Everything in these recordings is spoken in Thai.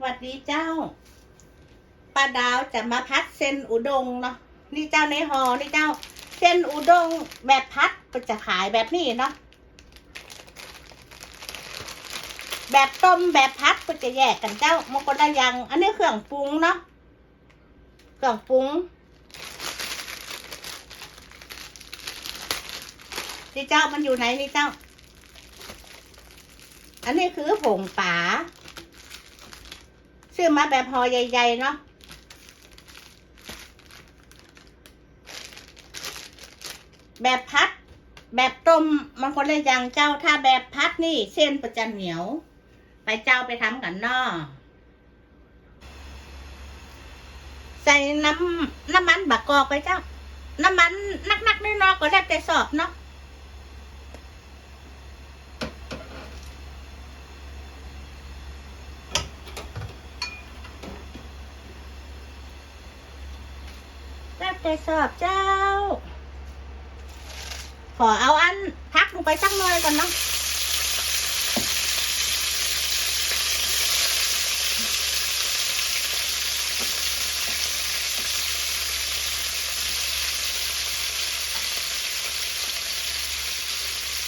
สวัสดีเจ้าป้าดาวจะมาพัดเส้นอุดงเนาะนี่เจ้าในหอนี่เจ้า เส้นอุดงแบบพัดก็จะขายแบบนี้เนาะแบบต้มแบบพัดก็จะแยกกันเจ้ามันก็ละอยัง อันนี้เครื่องปรุงเนาะเครื่องปรุงนี่เจ้ามันอยู่ไหนนี่เจ้า อันนี้คือผงป๋า ซื้อมาแบบห่อใหญ่ๆเนาะแบบพัด แบบต้มมันคนละอย่างเจ้าถ้าแบบพัดนี่ เส้นประจันเหนียว ไปเจ้าไปทำกันเนาะใส่น้ำน้ำมันบักกอกไปเจ้า น้ำมันนักๆน้อยๆก็แล้วแต่สอบเนาะ แล้วแต่สอบเจ้า ขอเอาอันพักลงไปสักหน่อยก่อนเนาะ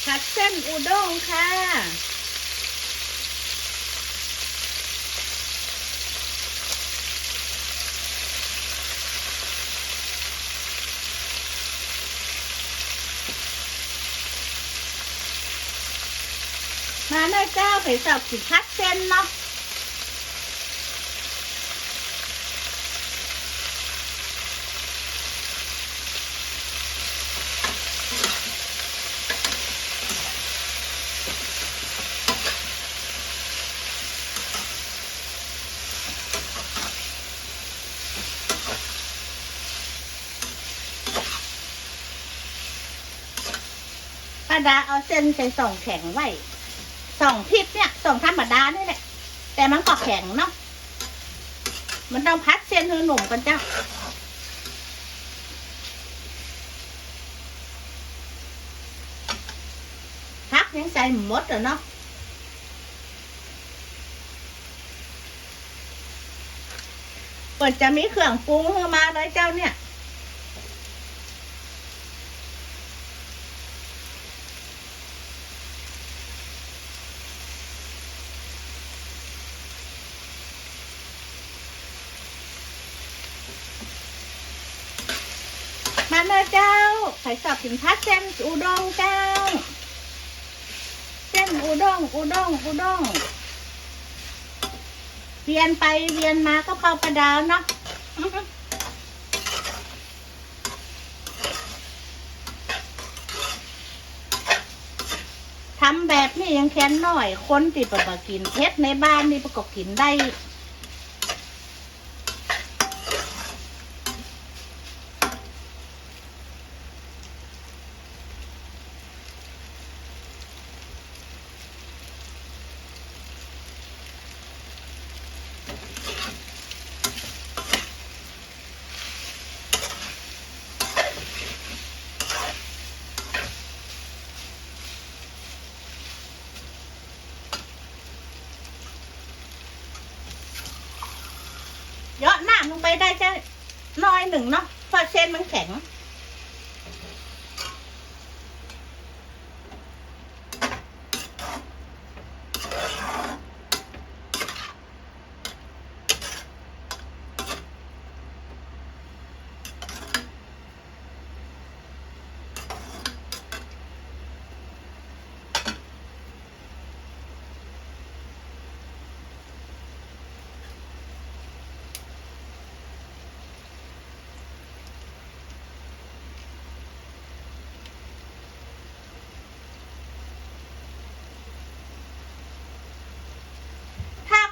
ผัดเส้นอุด้งค่ะ มาเลยเจ้าไปสอบสิพัดเส้นเนาะป้าดาเอาเส้นใส่สองแข็งไว้ ส่องทิพเนี่ยส่องธรรมดานี่แหละแต่มันก็แข็งเนาะมันต้องพัดเส้นให้หนุ่มกันเจ้าพักยังใส่หมดเหรอเนาะก็จะมีเครื่องปรุงเข้ามาเลยเจ้าเนี่ย เลยเจ้าไข่สอบถึงพัดเส้นอุด้งเจ้า เส้นอุด้งอุด้งอุด้งเวียนไปเวียนมาก็เข้าประดาวเนาะทำแบบนี้ยังแค้นหน่อย คนที่ปะกินเพชรในบ้านนี่ประกอบกินได้ ไปได้แค่น้อยหนึ่งเนาะเพราะเส้นมันแข็ง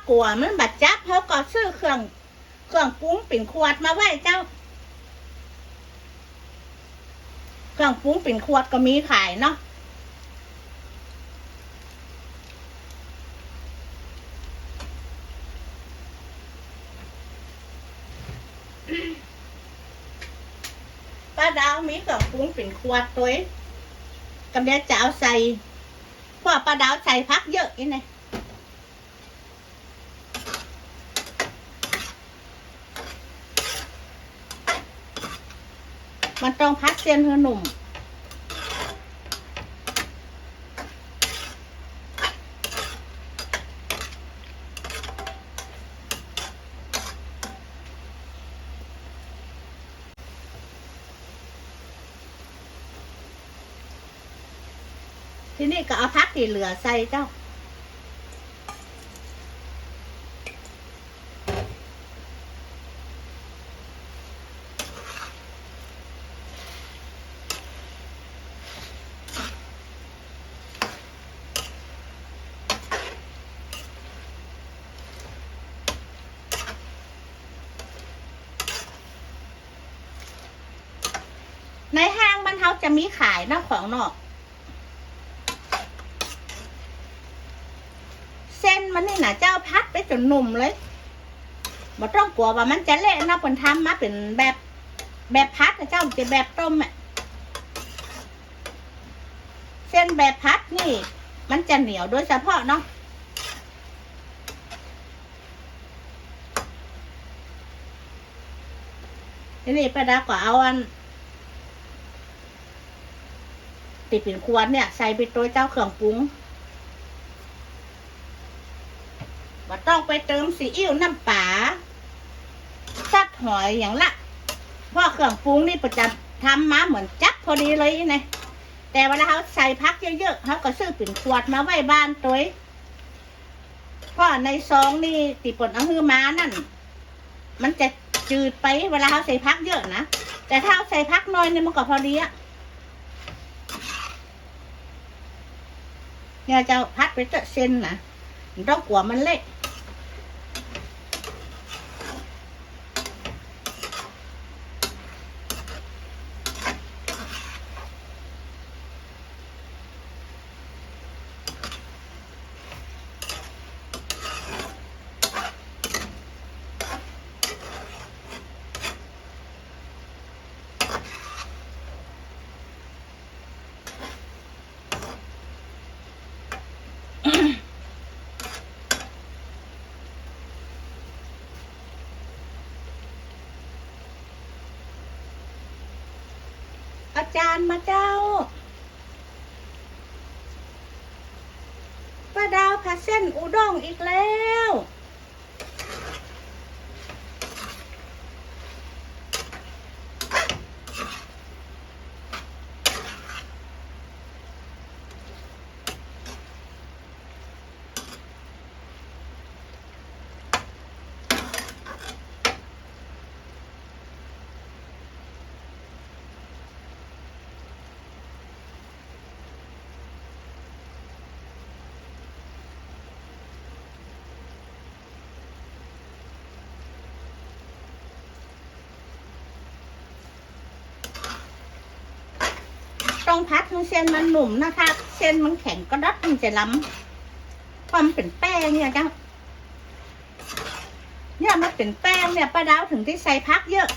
กลัวมันบัดจับเขาก็ซื้อเครื่องเครื่องปรุงปิ่นขวดมาไว้เจ้า เครื่องปรุงปิ่นขวดก็มีขายเนาะป้าดาวมีเครื่องปรุงปิ่นขวดตัวเองกำเดียวจะเอาใส่เพราะป้าดาวใส่พักเยอะอีไมันต้องพัดเส้นให้หนุ่ม ทีนี้ก็เอาพักที่เหลือใส่เจ้า เขาจะมีขายนะของนอก เส้นมันนี่นะเจ้าพัดไปจนหนุ่มเลยบ่ต้องกลัวว่ามันจะเละนะเปิ่นทำมาเป็นแบบแบบพัดนะเจ้าเป็นแบบต้มอะเส้นแบบพัดนี่ มันจะเหนียวโดยเฉพาะเนาะทีนี้ป้าดาก็เอาอัน ติดเป็นขวดเนี่ย ใส่ไปตัวเจ้าเครื่องปรุงมาต้องไปเติมซีอิ๊วน้ำปลาซัดหอยอย่างละเพราะเครื่องปรุงนี่ประจำทำมาเหมือนจักพอดีเลยนะแต่เวลาเขาใส่พักเยอะๆเขาก็ซื้อเป็นขวดมาไว้บ้านตัวเพราะในซองนี่ติปนเอาฮือมานั่น มันจะจืดไปเวลาเขาใส่พักเยอะนะ แต่ถ้าเอาใส่พักน้อยเนี่ยมันก็พอดีอะ เนี่ยจะพัดไปจะเส้นนะต้องกลัวมันเละ จานมาเจ้าป้าดาวผัดเส้นอุด้งอีกแล้ว ต้องพัดให้เส้นมันหนุ่มนะคะ เส้นมันแข็งก็ดัดมันจะล้ำความเป็นแป้งเนี่ยจ้าเนี่ยมันเป็นแป้งเนี่ยป้าดาวถึงที่ใส่พักเยอะ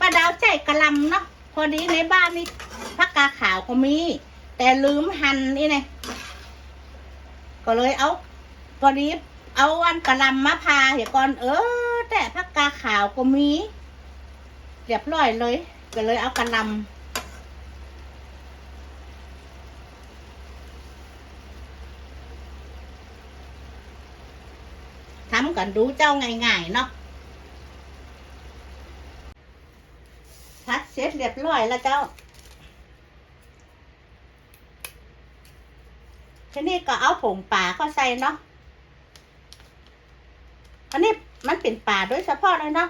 ป้าดาวใจกระลำเนาะพอดีในบ้านนี่พักกาขาวก็มี แต่ลืมหั่นนี่ไงก็เลยเอาพอดีเอาวันกระลำมาพาเหี่ยก่อนเออ แต่พักกาขาวก็มี เรียบร้อยเลย ก็เลยเอากระลำ กันดูเจ้าง่ายๆเนาะพัดเสร็จเรียบร้อยแล้วเจ้าทีนี้ก็เอาผงป่าเข้าใส่เนาะอันนี้มันเป็นป่าโดยเฉพาะเลยเนาะ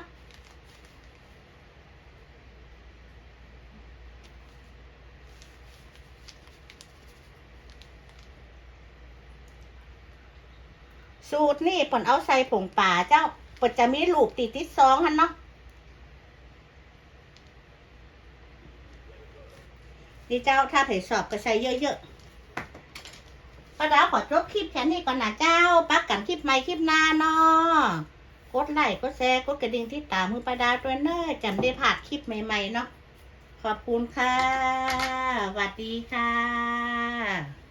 สูตรนี่ปนเอาใส่ผงป่าเจ้าปนจะมีลูกติดติดซองหันเนาะนี่เจ้าถ้าเผยสอบก็ใส่เยอะๆป้าดาวขอจบคลิปแค่นี้ก่อนนะเจ้าปักกันคลิปใหม่คลิปหน้าเนาะกดไลค์กดแชร์กดกระดิ่งที่ตามมือป้าดาวตัวเนอจำได้ผ่านคลิปใหม่ๆเนาะขอบคุณค่ะสวัสดีค่ะ